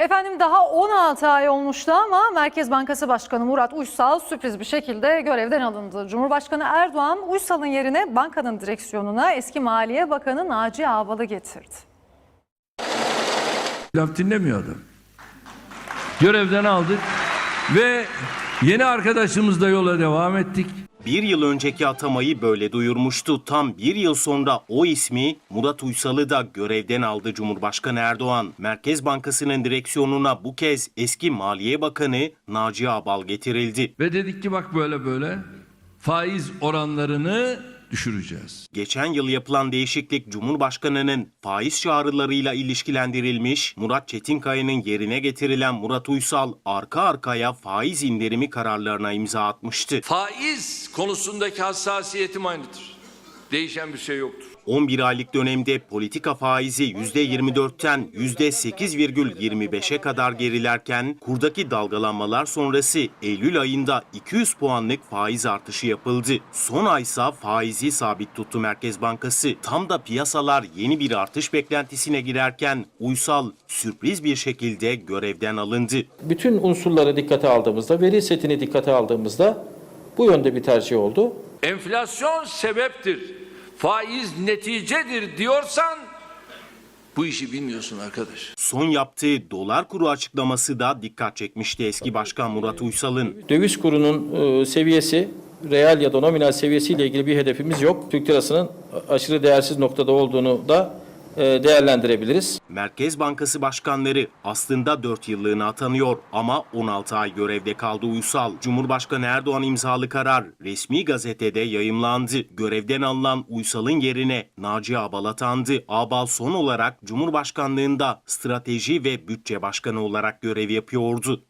Efendim daha 16 ay olmuştu ama Merkez Bankası Başkanı Murat Uysal sürpriz bir şekilde görevden alındı. Cumhurbaşkanı Erdoğan Uysal'ın yerine bankanın direksiyonuna eski Maliye Bakanı Naci Ağbal'ı getirdi. Laf dinlemiyor adam. Görevden aldık ve yeni arkadaşımızla yola devam ettik. Bir yıl önceki atamayı böyle duyurmuştu. Tam bir yıl sonra o ismi Murat Uysal'ı da görevden aldı Cumhurbaşkanı Erdoğan. Merkez Bankası'nın direksiyonuna bu kez eski Maliye Bakanı Naci Abal getirildi. Ve dedik ki bak böyle böyle faiz oranlarını düşüreceğiz. Geçen yıl yapılan değişiklik Cumhurbaşkanı'nın faiz çağrılarıyla ilişkilendirilmiş, Murat Çetinkaya'nın yerine getirilen Murat Uysal arka arkaya faiz indirimi kararlarına imza atmıştı. Faiz konusundaki hassasiyetim aynıdır. Değişen bir şey yoktur. 11 aylık dönemde politika faizi %24'ten %8,25'e kadar gerilerken kurdaki dalgalanmalar sonrası Eylül ayında 200 puanlık faiz artışı yapıldı. Son aysa faizi sabit tuttu Merkez Bankası. Tam da piyasalar yeni bir artış beklentisine girerken Uysal sürpriz bir şekilde görevden alındı. bütün unsurları dikkate aldığımızda, veri setini dikkate aldığımızda bu yönde bir tercih oldu. Enflasyon sebeptir, faiz neticedir diyorsan bu işi bilmiyorsun arkadaş. Son yaptığı dolar kuru açıklaması da dikkat çekmişti eski başkan Murat Uysal'ın. Döviz kurunun e, seviyesi, reel ya da nominal seviyesiyle ilgili bir hedefimiz yok. Türk lirasının aşırı değersiz noktada olduğunu da değerlendirebiliriz. Merkez Bankası başkanları aslında 4 yıllığına atanıyor ama 16 ay görevde kaldı Uysal. Cumhurbaşkanı Erdoğan imzalı karar resmi gazetede yayımlandı. Görevden alınan Uysal'ın yerine Naci Abal atandı. Abal son olarak Cumhurbaşkanlığında strateji ve bütçe başkanı olarak görev yapıyordu.